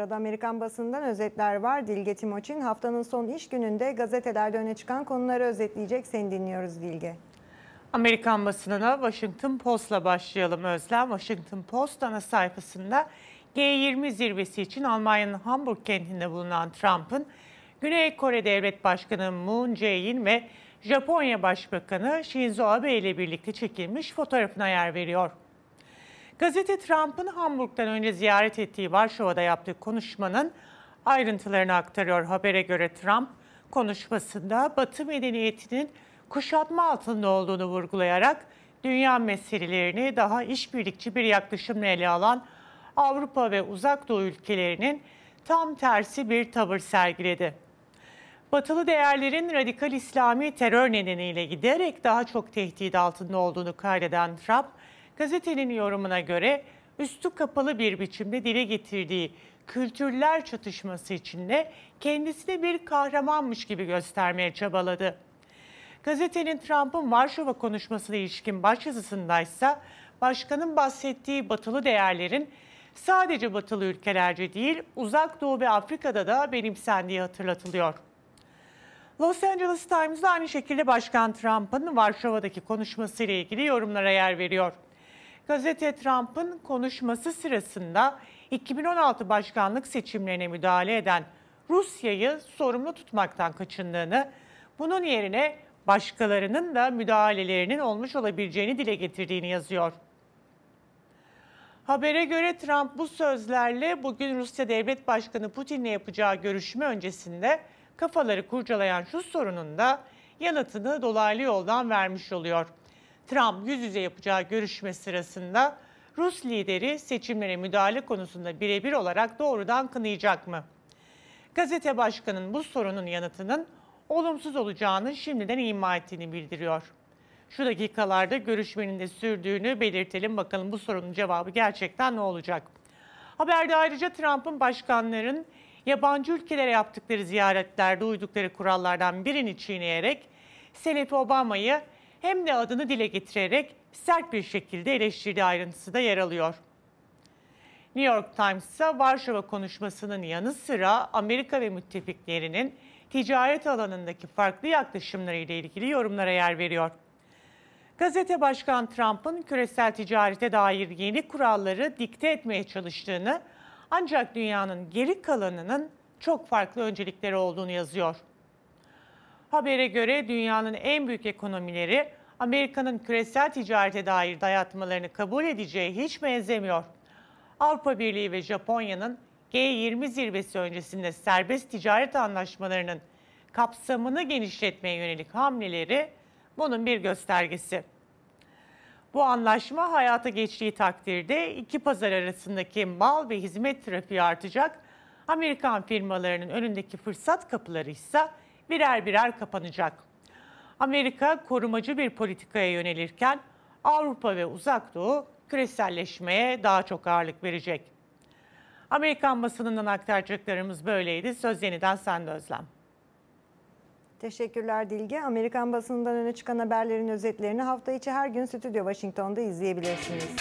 Sırada Amerikan basından özetler var. Dilge Timoçin haftanın son iş gününde gazetelerde öne çıkan konuları özetleyecek. Seni dinliyoruz Dilge. Amerikan basınına Washington Post'la başlayalım Özlem. Washington Post ana sayfasında G20 zirvesi için Almanya'nın Hamburg kentinde bulunan Trump'ın Güney Kore Devlet Başkanı Moon Jae-in ve Japonya Başbakanı Shinzo Abe ile birlikte çekilmiş fotoğrafına yer veriyor. Gazete Trump'ın Hamburg'dan önce ziyaret ettiği Varşova'da yaptığı konuşmanın ayrıntılarını aktarıyor. Habere göre Trump konuşmasında Batı medeniyetinin kuşatma altında olduğunu vurgulayarak dünya meselelerini daha işbirlikçi bir yaklaşımla ele alan Avrupa ve Uzak Doğu ülkelerinin tam tersi bir tavır sergiledi. Batılı değerlerin radikal İslami terör nedeniyle giderek daha çok tehdit altında olduğunu kaydeden Trump, gazetenin yorumuna göre üstü kapalı bir biçimde dile getirdiği kültürler çatışması içinde kendisini bir kahramanmış gibi göstermeye çabaladı. Gazetenin Trump'ın Varşova konuşmasına ilişkin başyazısındaysa başkanın bahsettiği batılı değerlerin sadece batılı ülkelerce değil uzak doğu ve Afrika'da da benimsendiği hatırlatılıyor. Los Angeles Times da aynı şekilde Başkan Trump'ın Varşova'daki konuşmasıyla ilgili yorumlara yer veriyor. Gazete Trump'ın konuşması sırasında 2016 başkanlık seçimlerine müdahale eden Rusya'yı sorumlu tutmaktan kaçındığını, bunun yerine başkalarının da müdahalelerinin olmuş olabileceğini dile getirdiğini yazıyor. Habere göre Trump bu sözlerle bugün Rusya Devlet Başkanı Putin'le yapacağı görüşme öncesinde kafaları kurcalayan şu sorunun da yanıtını dolaylı yoldan vermiş oluyor. Trump yüz yüze yapacağı görüşme sırasında Rus lideri seçimlere müdahale konusunda birebir olarak doğrudan kınayacak mı? Gazete başkanının bu sorunun yanıtının olumsuz olacağını şimdiden ima ettiğini bildiriyor. Şu dakikalarda görüşmenin de sürdüğünü belirtelim. Bakalım bu sorunun cevabı gerçekten ne olacak? Haberde ayrıca Trump'ın başkanların yabancı ülkelere yaptıkları ziyaretlerde uydukları kurallardan birini çiğneyerek Senet Obama'yı hem de adını dile getirerek sert bir şekilde eleştirdiği ayrıntısı da yer alıyor. New York Times ise Varşova konuşmasının yanı sıra Amerika ve müttefiklerinin ticaret alanındaki farklı yaklaşımları ile ilgili yorumlara yer veriyor. Gazete Başkan Trump'ın küresel ticarete dair yeni kuralları dikte etmeye çalıştığını ancak dünyanın geri kalanının çok farklı öncelikleri olduğunu yazıyor. Habere göre dünyanın en büyük ekonomileri Amerika'nın küresel ticarete dair dayatmalarını kabul edeceği hiç benzemiyor. Avrupa Birliği ve Japonya'nın G20 zirvesi öncesinde serbest ticaret anlaşmalarının kapsamını genişletmeye yönelik hamleleri bunun bir göstergesi. Bu anlaşma hayata geçtiği takdirde iki pazar arasındaki mal ve hizmet trafiği artacak. Amerikan firmalarının önündeki fırsat kapıları ise birer birer kapanacak. Amerika korumacı bir politikaya yönelirken Avrupa ve Uzak Doğu küreselleşmeye daha çok ağırlık verecek. Amerikan basınından aktaracaklarımız böyleydi. Söz yeniden sende Özlem. Teşekkürler Dilge. Amerikan basınından öne çıkan haberlerin özetlerini hafta içi her gün Stüdyo Washington'da izleyebilirsiniz.